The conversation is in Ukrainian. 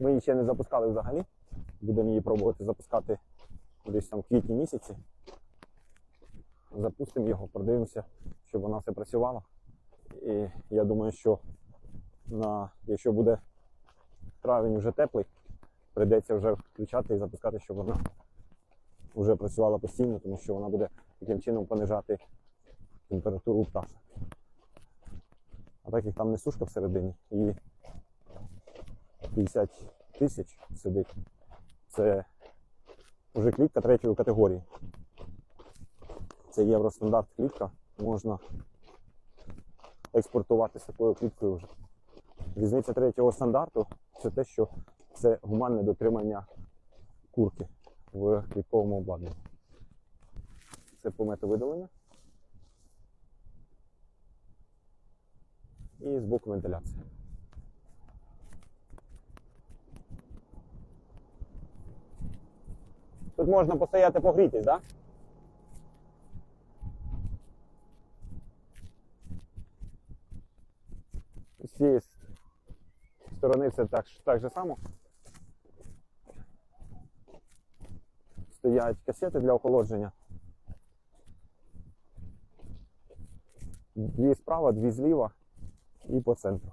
Ми її ще не запускали взагалі. Будемо її пробувати запускати десь там в квітні місяці. Запустимо його, подивимося, щоб вона все працювала. І я думаю, що на, якщо буде травень вже теплий, прийдеться вже включати і запускати, щоб вона вже працювала постійно, тому що вона буде таким чином понижати температуру пташа. А так як там не сушка всередині і 50 тисяч сидить, це вже клітка третьої категорії. Це євростандарт клітка, можна експортувати з такою кліткою вже. Різниця третього стандарту це те, що це гуманне дотримання курки в клітковому обладнанні. Це по метавидалення. І з боку вентиляція. Тут можна постояти погрітись, так? Да? З цієї сторони все так, так же само. Стоять касети для охолодження. Дві справа, дві зліва і по центру.